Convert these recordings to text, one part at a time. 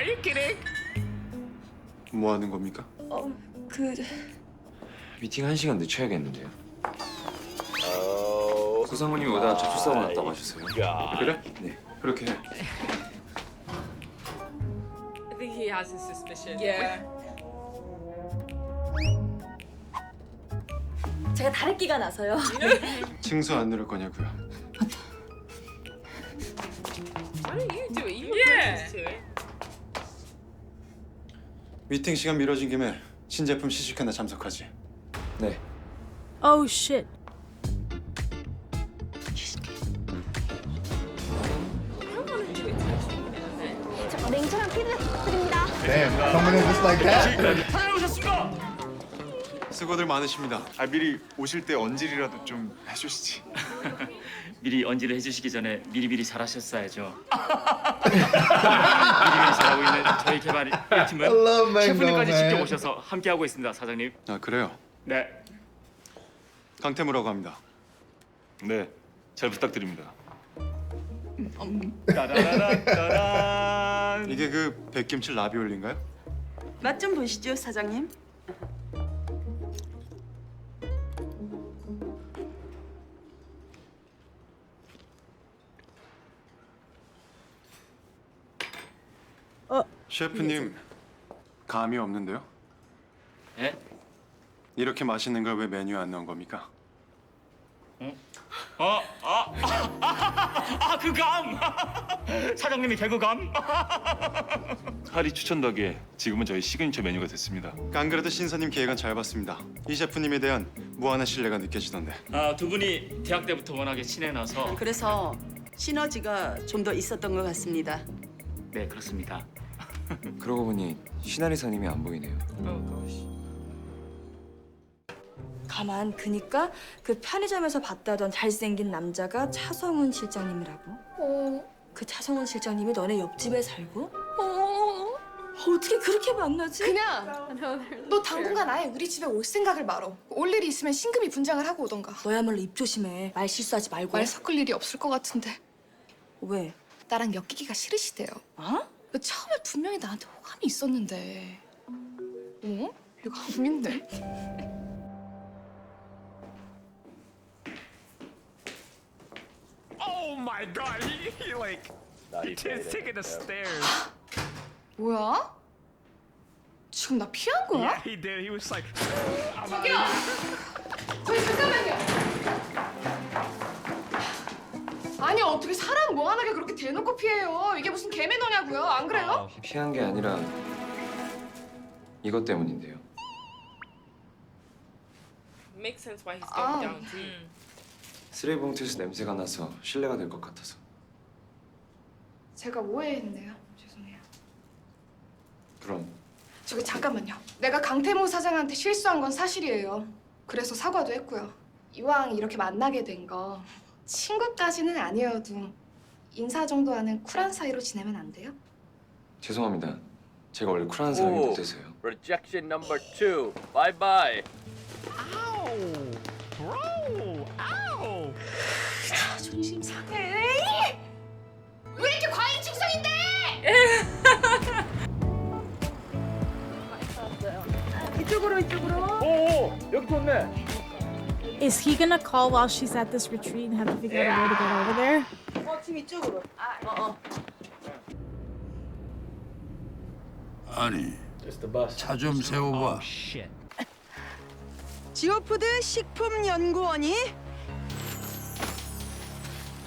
Are? 뭐 하는 겁니까? 어, 그 미팅 한 시간 늦춰야겠는데요. 구상훈님이 오다 접촉사고 났다고 하셨어요. 그래? 네, 그렇게 해. I think he has his suspicion. Yeah. 제가 다래끼가 나서요. 층수 안 누를 거냐고요. Why don't you do it? You Yeah. yeah. to it. 미팅 시간 미뤄진 김에 신제품 시식회나 참석하지. 네. Oh shit. 냉철한 피드백 부탁드립니다. Damn, coming in just like that? 수고들 많으십니다. 아 미리 오실 때 언질이라도 좀 해주시지. 미리 언지를 해주시기 전에 미리미리 잘하셨어야죠. 미리미리 잘하고 있는 저희 개발 1팀은 love mango, 셰프님까지 직접. 오셔서 함께하고 있습니다, 사장님. 아 그래요? 네. 강태무라고 합니다. 네, 잘 부탁드립니다. 따라라라따란. 이게 그 백김치 라비올리인가요? 맛 좀 보시죠, 사장님. 셰프님 감이 없는데요? 예? 이렇게 맛있는 걸 왜 메뉴에 안 넣은 겁니까? 어, 아, 아, 그 감! 사장님이 개그감? 하리 추천 덕에 지금은 저희 시그니처 메뉴가 됐습니다. 안 그래도 신사님 계획은 잘 봤습니다. 이 셰프님에 대한 무한한 신뢰가 느껴지던데. 아, 두 분이 대학 때부터 워낙에 친해나서 그래서 시너지가 좀 더 있었던 것 같습니다. 네, 그렇습니다. 그러고 보니 신하리사님이 안 보이네요. 가만 그니까 그 편의점에서 봤다던 잘생긴 남자가 차성훈 실장님이라고. 어. 그 차성훈 실장님이 너네 옆집에 살고? 어. 어떻게 그렇게 만나지? 그냥 너 당분간 아예 우리 집에 올 생각을 말어. 올 일이 있으면 신금이 분장을 하고 오던가. 너야말로 입 조심해. 말 실수하지 말고. 말 섞을 일이 없을 것 같은데 왜? 나랑 엮이기가 싫으시대요. 어? 너 처음에 분명히 나한테 호감이 있었는데. 어? 이거 아닌데. Oh my god! He, he like he's taking the stairs. 뭐야? 지금 나 피한 거야? Yeah, he did. He was like, 저기요! 저기 잠깐만요. 아니 어떻게 사람 뭐하나게 그렇게 대놓고 피해요? 이게 무슨 개매너냐고요? 안 그래요? 피한 게 아니라 이것 때문인데요. Makes sense why he's going down too. 쓰레기 봉투에서 냄새가 나서 신뢰가 될 것 같아서. 제가 오해했네요. 죄송해요. 그럼 저기 잠깐만요. 내가 강태모 사장한테 실수한 건 사실이에요. 그래서 사과도 했고요. 이왕 이렇게 만나게 된 거 친구까지는 아니어도 인사 정도 하는 쿨한 사이로 지내면 안 돼요? 죄송합니다. 제가 원래 쿨한 사람이 오. 못해서요. Rejection number two. Bye bye. ow, bro, ow. 자존심 상해. 왜 이렇게 과잉 충성인데? 이쪽으로 이쪽으로. 오, 여기 좋네. Is he gonna call while she's at this retreat and have to figure out a way to get over there? 어, 지금 이쪽으로. 어, 어. 아니, 차좀 세워봐. 지오푸드 식품연구원이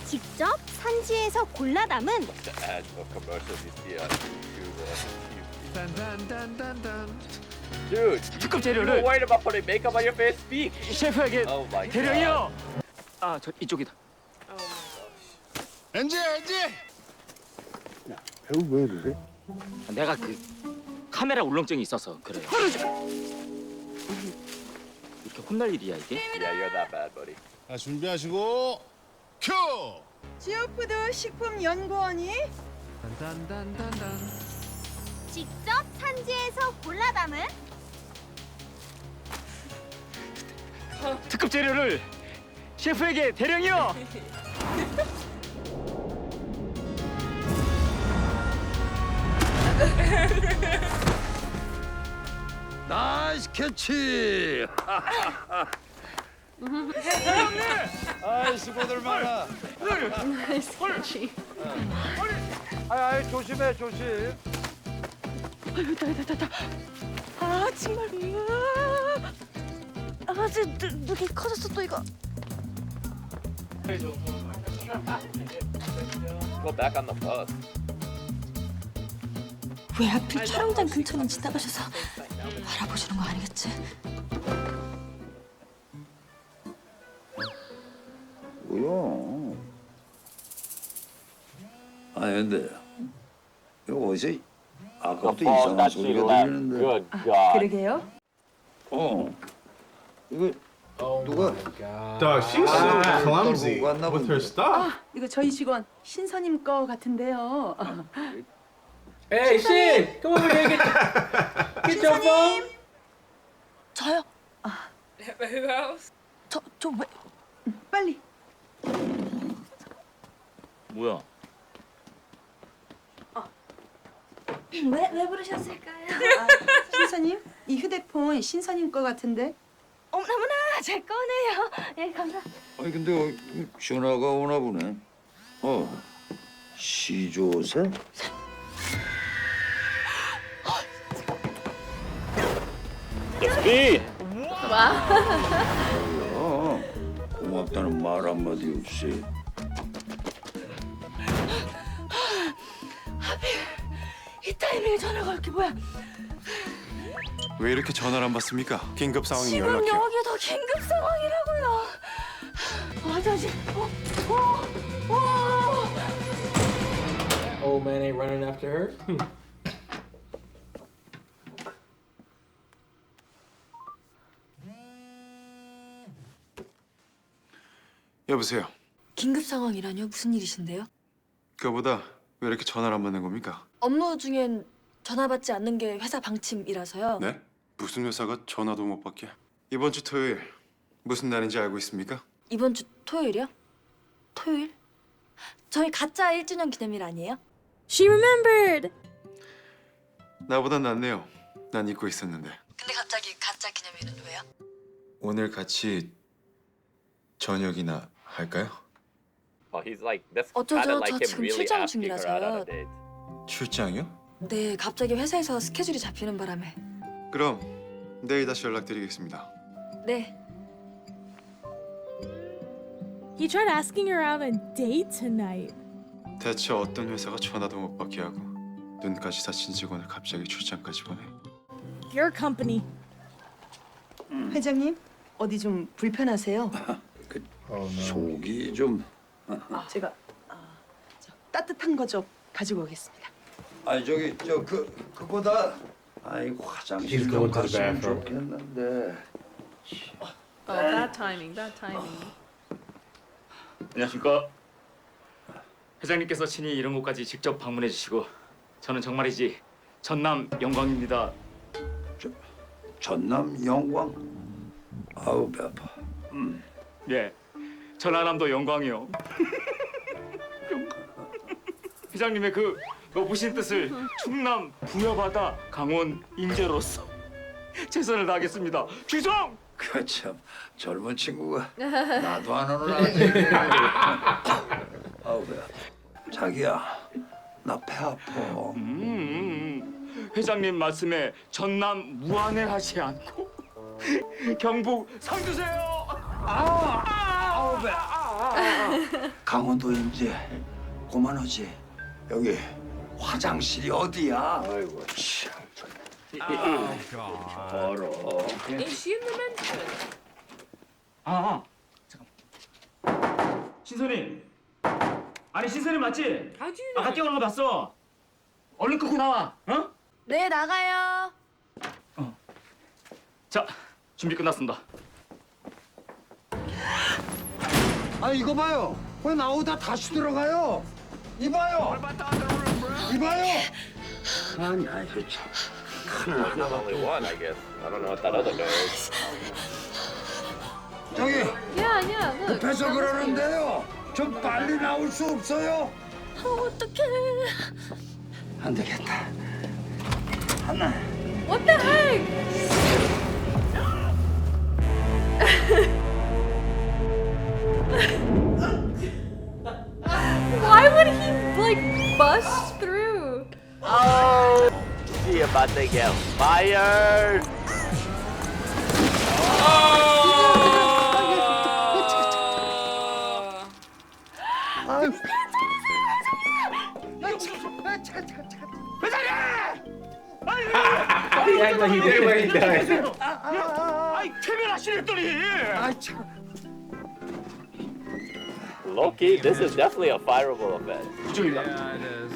직접 산지에서 골라 담은 Ads for commercial you see on YouTube. Dun dun dun dun dun. Dude, 특급 재료를 worried about putting makeup on your face? Speak. 셰프에게 Oh my god. 대령이요. 아, 저 이쪽이다. Oh my gosh. 엔지, 엔지. 내가 그 카메라 울렁증이 있어서 그래요. 이렇게 혼날 일이야 이게? Yeah, you're that bad, buddy. 자, 준비하시고 큐. 지오푸드 식품연구원이 직접 산지에서 골라 담은 특급 재료를 셰프에게 대령이요. 나이스 캐치. 아이 수고들 많아. 아이 아이 조심해 조심. 아 정말. 아, 쟤 누, 누기 커졌어 또 이거. Go back on the bus. 왜 하필 촬영장 근처는 지나가셔서 알아보시는 거 아니겠지? 뭐야? 아 근데 이거 어디 서 아까부터 이상한 소리가 들리는데. 그러게요. 어. 이거 누가? Dog, she's so clumsy with her 본데. stuff. 이거 저희 직원 신선님 거 같은데요. Hey, Shin, come over here. Get, get your phone. 저요. Who else? 저저 왜? 빨리. 뭐야? 왜 왜 부르셨을까요? 신선님, 이 휴대폰 신선님 거 같은데. 어머나 제 거네요. 예 감사. 아니 근데 어, 전화가 오나 보네. 어. 시조새? 비! 어. 고맙다는 말 한마디 없이. 이 타이밍에 전화가 올게 뭐야? 왜 이렇게 전화를 안 받습니까? 긴급 상황이 지금 연락해. 여기 더 긴급 상황이라고요. 화장실. 어, 어, 어. Old man ain't running after her. 여보세요. 긴급 상황이라뇨? 무슨 일이신데요? 그거보다 왜 이렇게 전화를 안 받는 겁니까? 업무 중엔 전화 받지 않는 게 회사 방침이라서요. 네? 무슨 회사가 전화도 못 받게? 이번 주 토요일 무슨 날인지 알고 있습니까? 이번 주 토요일이요? 토요일? 저희 가짜 1주년 기념일 아니에요? She remembered. 나보단 낫네요. 난 잊고 있었는데. 근데 갑자기 가짜 기념일은 왜요? 오늘 같이 저녁이나 할까요? Oh, he's like that's 어쩌죠? like 저 him 지금 really 출장 asking her out on a 중이라서요. date. 출장이요? 네, 갑자기 회사에서 스케줄이 잡히는 바람에. 그럼 내일 다시 연락드리겠습니다. 네, He tried asking her out on a date tonight. 대체 어떤 회사가 전화도 못 받게 하고 눈까지 다친 직원을 갑자기 출장까지 보내? Your company. 회장님, 어디 좀 불편하세요? 속이 좀. 제가 아, 저, 따뜻한 거 좀 가지고 오겠습니다. 아니 저기 저 그 그거다. 아이고 화장실 He's 좀 going to the 갔으면 bathroom. 좋겠는데. Oh, bad timing, bad timing. 안녕하십니까. 회장님께서 친히 이런 곳까지 직접 방문해 주시고 저는 정말이지 전남 영광입니다. 전남 영광. 아우 배 아파. 예, 전라남도 영광이요. 회장님의 그 높으신 뜻을 충남 부여받아 강원 인재로서 최선을 다하겠습니다. 규정! 그참 젊은 친구가 나도 안 오는 아직. 아우 배 아파. 자기야 나 배 아파. 음, 회장님 말씀에 전남 무안해하지 않고 경북 상주세요. 아우 배. 강원도 인제 고만하지. 여기 화장실이 어디야? 아이고 참. 더러. Is she in the mention? 아, 잠깐. 신선이. 아니 신선이 맞지? You know? 아까 뛰어오는 거 봤어. 얼른 끄고 나와. 어? 네 나가요. 자, 준비 끝났습니다. 아 이거 봐요. 왜 나오다 다시 들어가요? 이봐요. 이봐요. 아니 아이고 참. There's not only one, I guess. I don't know what that other does. 저기 Yeah, yeah. Look. 급해서 그러는데요. 좀 빨리 나올 수 없어요? 어, 어떡해. 안 되겠다. What the heck? Why would he like bust through? Oh, she about to get fired. He act like he did when he died. 아이 퇴면하시랬더니. Loki, this is definitely a fireable event. Yeah, it is.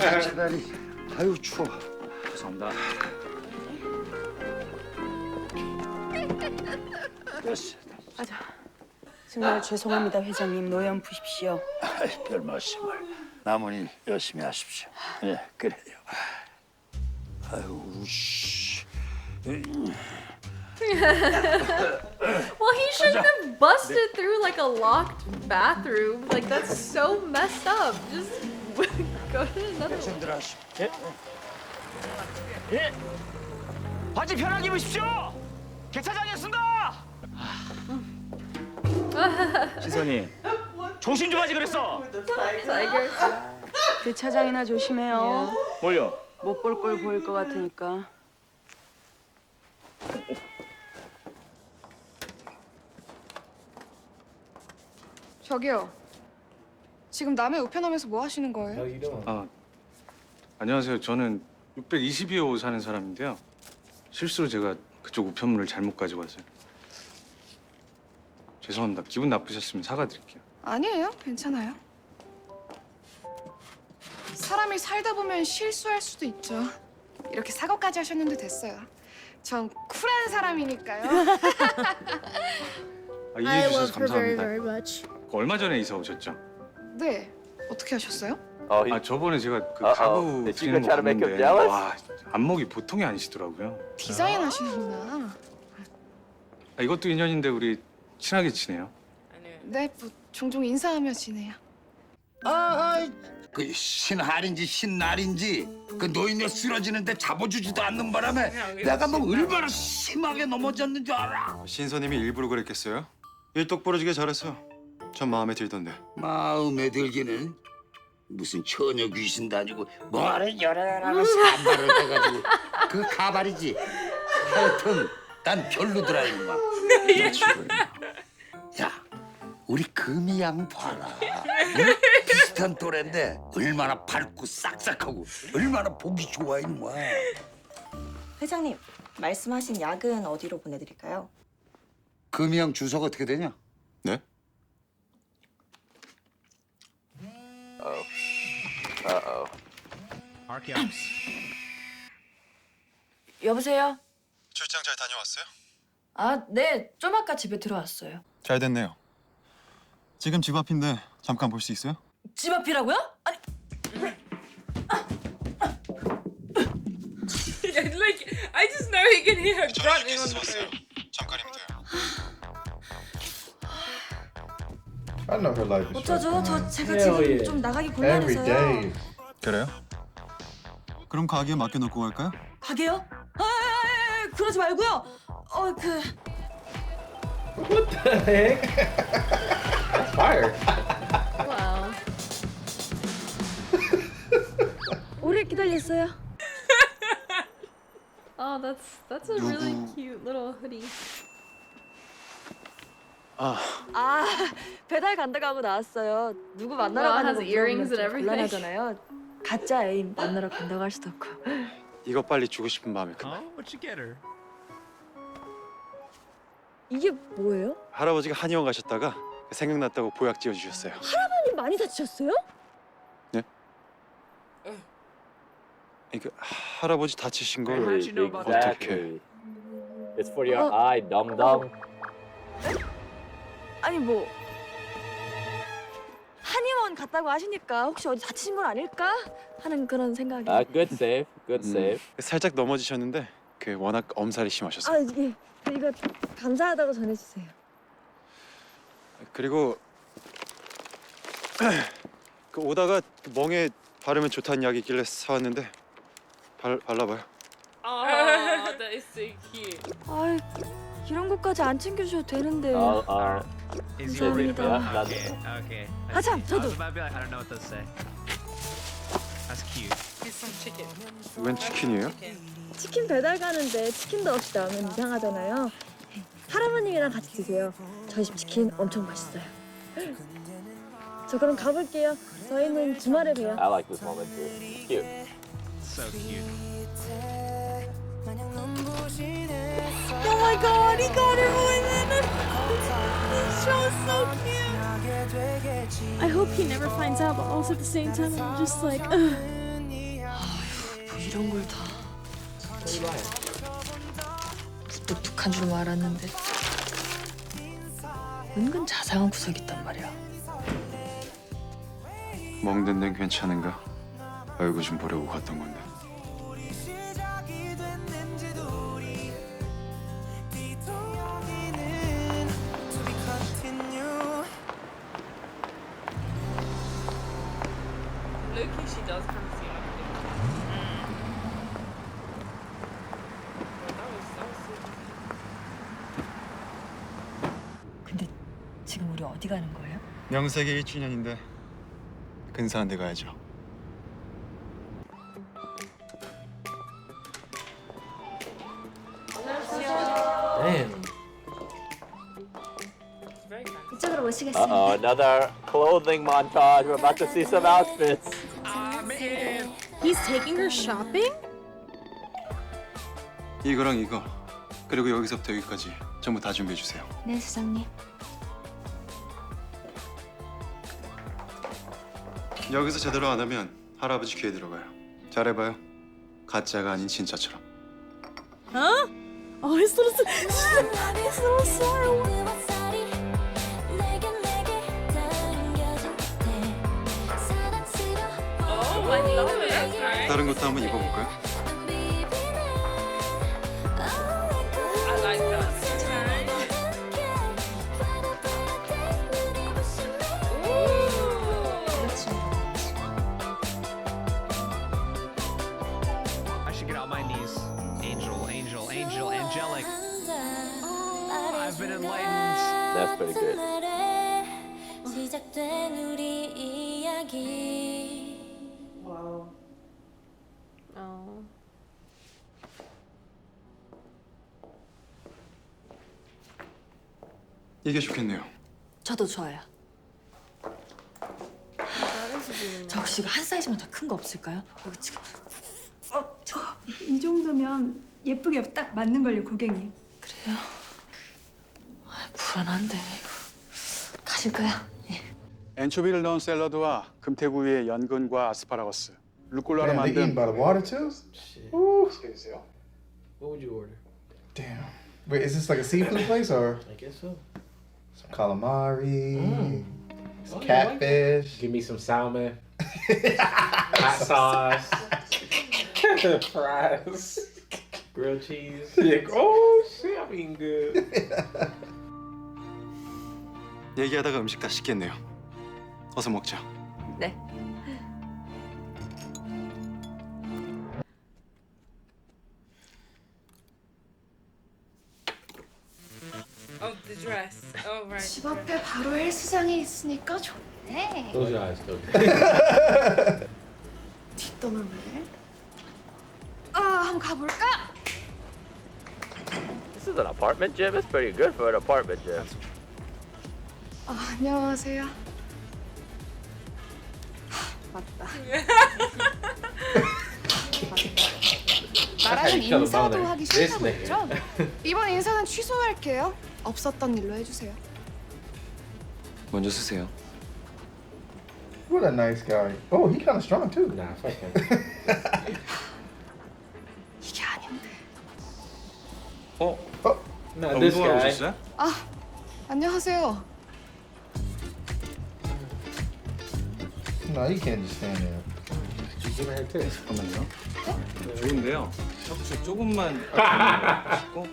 자취다리. 아유 추워. 죄송합니다. 정말 죄송합니다, 회장님. 노연 푸십시오. 별 말씀을. 남은 일 열심히 하십시오. 예, 그래요. 아유 씨. Well, he shouldn't have busted through like a locked bathroom. Like that's so messed up. Just go to another one. 손들 하시오. 예. 바지 편하게 입으십시오. 개차장이었습니다. 시선이 조심 좀 하지 그랬어. Tiger. 그 차장이나 조심해요. 뭘요? 못 볼 걸 보일 것 같으니까. 저기요. 지금 남의 우편함에서 뭐 하시는 거예요? 아 안녕하세요. 저는 622호 사는 사람인데요. 실수로 제가 그쪽 우편물을 잘못 가지고 왔어요. 죄송합니다. 기분 나쁘셨으면 사과드릴게요. 아니에요. 괜찮아요. 사람이 살다 보면 실수할 수도 있죠. 이렇게 사고까지 하셨는데 됐어요. 전 쿨한 사람이니까요. 아, I 이해해 주셔서 love her very, 감사합니다. very much. 그 얼마 전에 이사 오셨죠? 네. 어떻게 하셨어요? Oh, he, 아 저번에 제가 그 Uh-oh. 가구 Did 드리는 you 거 try to make him 봤는데 jealous? 와 안목이 보통이 아니시더라고요. 디자인 하시는구나. 아, 이것도 인연인데 우리 친하게 지내요. 네, 뭐 종종 인사하며 지내요. 아, 그 신할인지 신날인지 그 노인네 쓰러지는데 잡아주지도 않는 바람에 내가 뭐 얼마나 심하게 넘어졌는 줄 알아? 신선님이 일부러 그랬겠어요? 일 똑부러지게 잘했어 요. 전 마음에 들던데. 마음에 들기는 무슨 처녀 귀신도 아니고 뭐를 열어라고 산발을 해가지고 그 가발이지. 하여튼 난 별로더라 임마. 야, 우리 금이 양 봐라. 응? 비슷한 또래인데 얼마나 밝고 싹싹하고 얼마나 보기 좋아 임마. 회장님, 말씀하신 약은 어디로 보내드릴까요? 금이 양 주소가 어떻게 되냐? 네? Uh-oh. 여보세요? 출장 잘 다녀왔어요? 아, 네. 좀 아까 집에 들어왔어요. 잘 됐네요. 지금 집 앞인데 잠깐 볼 수 있어요? 집 앞이라고요? 아니, like I just know he can hear her grunting on the. 잠깐이면 돼 I know her life is 어쩌죠? 저 제가 지금 yeah. 좀 나가기 every 곤란해서요. day. 그래요? 그럼 가게에 맡겨놓고 갈까요? 가게요? 아, 아, 아, 아, 그러지 말고요. 어, 그 What the heck? That's fire. Wow. 오래 기다렸어요. Oh, that's that's a really cute little hoodie. 아, 배달 간다고 하고 나왔어요. 누구 만나러 Wow, 가는 has 거 earrings and 물어보면 everything. 곤란하잖아요. 가짜 애인 만나러 간다고 할 수도 없고. 이거 빨리 주고 싶은 마음이 크. You get her? 이게 뭐예요? 할아버지가 한의원 가셨다가 생각났다고 보약 지어 주셨어요. 사람이 많이 다치셨어요? 이거 할아버지 다치신 걸 Exactly. It's for your Oh. eye, dum dum. 아니 뭐 한의원 갔다고 하시니까 혹시 어디 다치신 건 아닐까 하는 그런 생각이. Uh, good save. Good save. 살짝 넘어지셨는데 그 워낙 엄살이 심하셨어요. 아 이게 이거 감사하다고 전해주세요. 그리고 그 오다가 그 멍에 바르면 좋다는 약이 있길래 사왔는데 발, 발라봐요. Oh, that is so cute. 아 이 이런 것까지 안 챙겨주셔도 되는데. Oh, Okay, okay. I 아참 see. I 저도. was about to be like, I don't know what to say. That's cute. Here's some chicken. 웬 치킨이에요? 치킨 배달 가는데 치킨도 없이 나오면 이상하잖아요. 할아버님이랑 같이 드세요. 저희 집 치킨 엄청 맛있어요. 저 그럼 가볼게요. 저희는 주말에 봬요. I like this moment too. Cute. So cute. My god, 이거를 보이면은 This show is so cute. I hope he never finds out, but also at the same time, I'm just like, ugh. 뭐 이런 걸 다. 똑똑한 줄 알았는데 은근 자상한 구석이 있단 말이야. 먹는 데는 괜찮은가? 얼굴 좀 보려고 갔던 건데. 명색이 1주년인데 근사한 데 가야죠. Damn. 이쪽으로 Uh 모시겠습니다. oh, another clothing montage. We're about to see some outfits. He's taking her shopping? 이거랑 이거 그리고 여기서부터 여기까지 전부 다 준비해 주세요. 네, 사장님. 여기서 제대로 안 하면 할아버지 귀에 들어가요. 잘해봐요. 가짜가 아닌 진짜처럼. I love it. Right? 다른 것도 한번 입어볼까요? 이게 좋겠네요. 저도 좋아요. 저 혹시 이거 한 사이즈만 더 큰 거 없을까요? 여기 지금 어, 저 이 정도면 예쁘게 딱 맞는 걸요, 고객님. 그래요? 아, 불안한데 이거 가실까요? 예. 엔초비를 넣은 샐러드와 금태구이의 연근과 아스파라거스, 루꼴라로 they eating 만든 by the water too? Shit. Ooh. What would you order? Damn. Wait, is this like a seafood place or I guess so. some calamari, Mm. some Oh, you like that? catfish? Give me some salmon, hot sauce, fries, grilled cheese. Yeah. Oh shit, I'm eating good. 얘기하다가 음식 다 식겠네요. 어서 먹자. 네. 집 앞에 바로 헬스장이 있으니까 좋네. Close your eyes, Toby. 뒷돈을 왜? 아, 한번 가볼까? This is an apartment gym. It's pretty good for an apartment gym. 아, 안녕하세요. 하, 맞다. the 인사도. 하기 싫다고. 했죠? 이번 인사는 취소할게요. 없었던 일로 해주세요. 먼저 쓰세요. What a nice guy. Oh, he kind of strong too. Nah, fuck him. 이게 아닌데. Oh, Oh, not this 운동하러 guy. 오셨어요? 아, 안녕하세요. no, you can't just stand there. Give her too. 잠깐만요. 좋은데요. 척추 조금만 하시고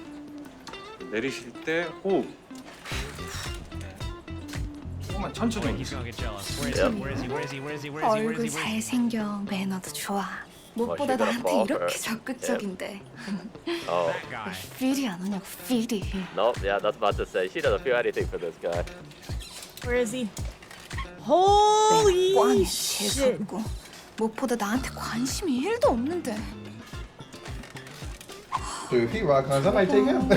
내리실 때 호흡. 네. 조금만 천천히 He's gonna get jealous. Where is he? Where is he? Where is he? Where is he? Where is he? Where 얼굴 is he? Where is he? 잘생겨 매너도 좋아 무엇보다 a 나한테 ball 이렇게. 적극적인데 Oh. Guy. 필이 안 오냐고 필이 Nope. Yeah, that's about to say. She doesn't feel anything for this guy. Where is he? Holy 꽝에 shit. 재수없고 무엇보다 나한테 관심이 1도 없는데 Dude, if he rock guns, I might take him.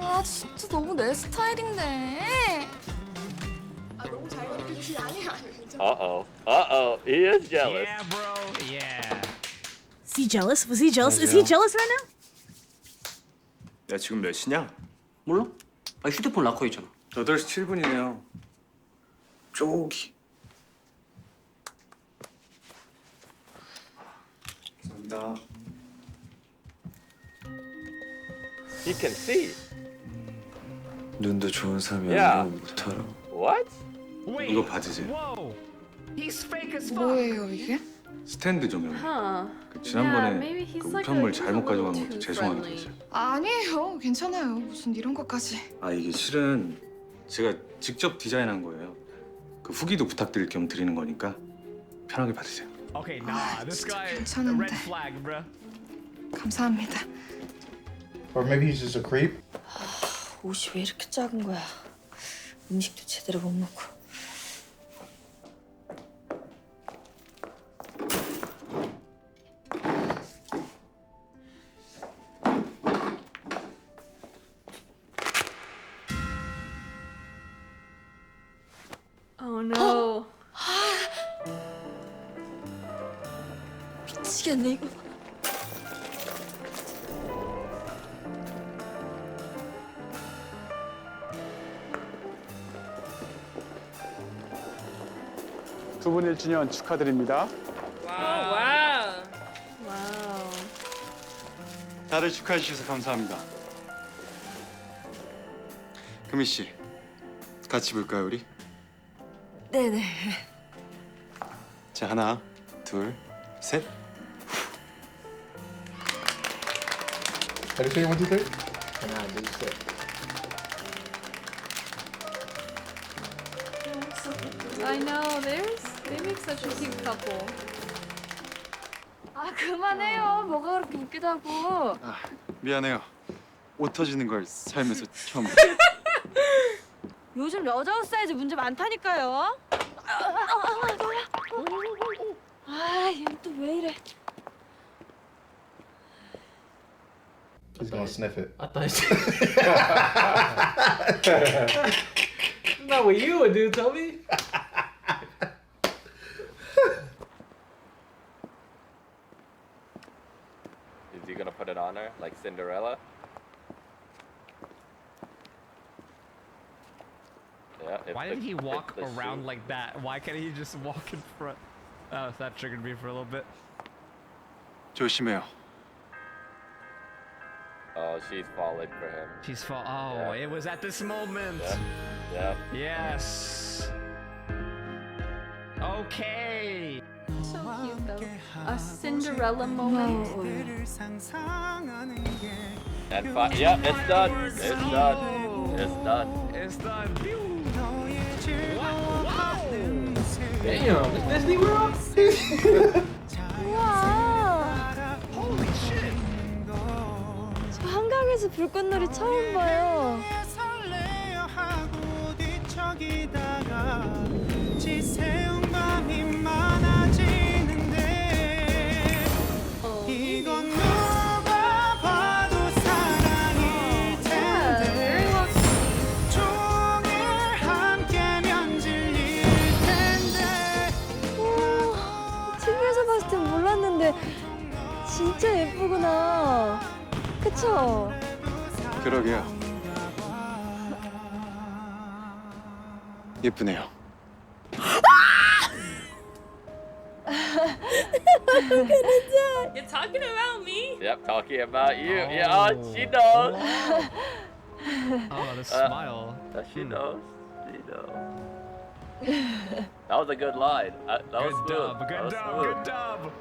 아 진짜 너무 내 스타일인데 아 잘 가르쳐주시니 아니야 Uh oh. Uh oh. He is jealous. Yeah, bro. Yeah. Is he jealous? Was he jealous? Is he jealous right now? 야 지금 몇 시냐? 몰라? 아 휴대폰 락커 있잖아. 8시 7분이네요. 저기. 감사합니다. He can see. 눈도 좋은 사람이 야. 아니면 못하라. What? 이거 fuck. 뭐예요 이게? 스탠드 조명. 그 지난번에 그 우편물 잘못 가져간 것도 죄송하게. 됐어요. 아니에요 괜찮아요 무슨 이런 것까지 아 이게 실은 제가 직접 디자인한 거예요. 그 후기도 부탁드릴 겸 드리는 거니까 편하게 받으세요. Okay, nah. This 진짜 guy. 괜찮은데. Flag. 감사합니다 or maybe he's just a creep. 옷이 왜 이렇게 작은 거야? 음식도 제대로 못 먹고. 미치겠네 이거. 두 분 1주년 축하드립니다. Wow. 다들 축하해 주셔서 감사합니다. 금희 씨, 같이 볼까요 우리? 네네. 자 하나, 둘, 셋. Ready, say one, two, three. I know. There's they make such a cute couple. 아 그만해요. 뭐가 그렇게 웃기다고. 아, 미안해요. 옷 터지는 걸 살면서 처음. 요즘 여자 옷 사이즈 문제 많다니까요. 아, 얘또 왜 이래? He's gonna sniff it. I thought Not what you would do, Toby. Is he gonna put it on her like Cinderella? Yeah. if Why the- did he if walk the around shoe- like that? Why can't he just walk in front? Oh, that triggered me for a little bit. 조심해요. Oh, she's falling for him. She's fall. Oh, Yeah. it was at this moment. Yeah. Yes. Okay. So cute though. A Cinderella moment. And fi- yeah, it's done. It's done. It's done. It's done. Damn, it's Disney World. 저 한강에서 불꽃놀이 처음 봐요. TV에서 봤을 땐 몰랐는데 진짜 예쁘구나. 그쵸? 그러게요. 예쁘네요. You're talking about me? Yep, talking about you. Yeah, oh, she knows. Oh, the Uh, smile. Uh, she knows. She knows. that was a good line. Uh, that was Good smooth. dub. that Good was dub. smooth. Good dub.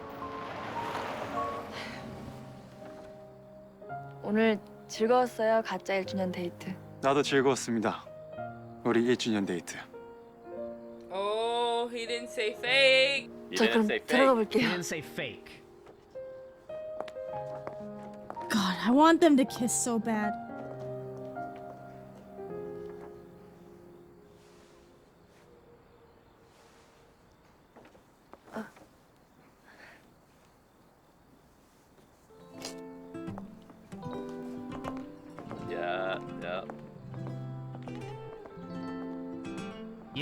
오늘 즐거웠어요. 가짜 1주년 데이트. 나도 즐거웠습니다. 우리 1주년 데이트. Oh, he didn't say fake. You 저 didn't 그럼 say fake. 들어가 He 볼게요. didn't say fake. God, I want them to kiss so bad.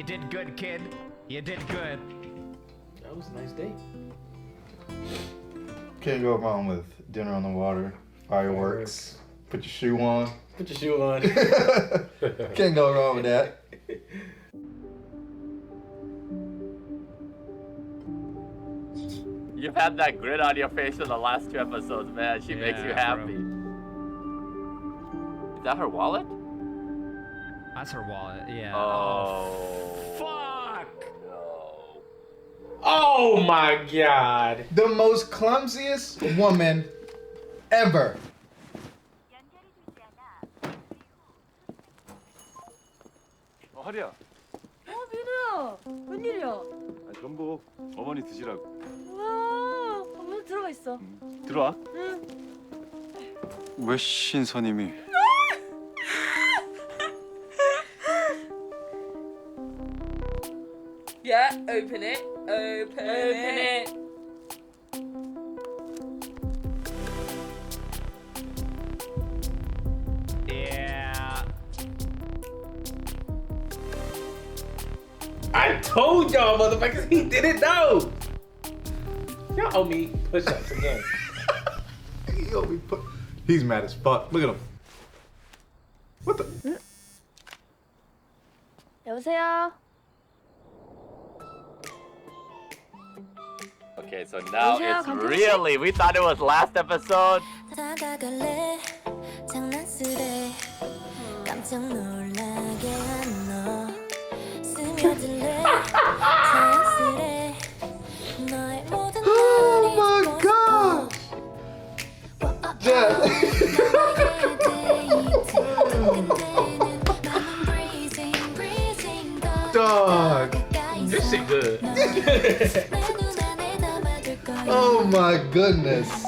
Did good, kid. You did good. That was a nice day. Can't go wrong with dinner on the water, fireworks. Put your shoe on. Put your shoe on. Can't go wrong with that. You've had that grin on your face in the last two episodes, man. She makes you Yeah, bro. happy. Is that her wallet? That's her wallet. Yeah. Oh. Oh my god. The most clumsiest woman ever. 어, 하리야. 어, 민우야. 웬일이야? 아, 전복 어머니 드시라고. 와, 먼저 들어가 있어. 들어와. 응. 왜 신선님이? Yeah, open it. Open, it. Yeah. I told y'all, motherfuckers, he didn't know. Y'all owe me push-ups again. He owe me pu- He's mad as fuck. Look at him. What the? 여보세요. Okay, so now 여보세요, it's 강태호 씨? really. We thought it was last episode. 다가갈래 장난스레 깜짝 놀라게 한너 스며들래 자연스레 너의 모든 Oh my god! Dog. This shit good. Oh my goodness.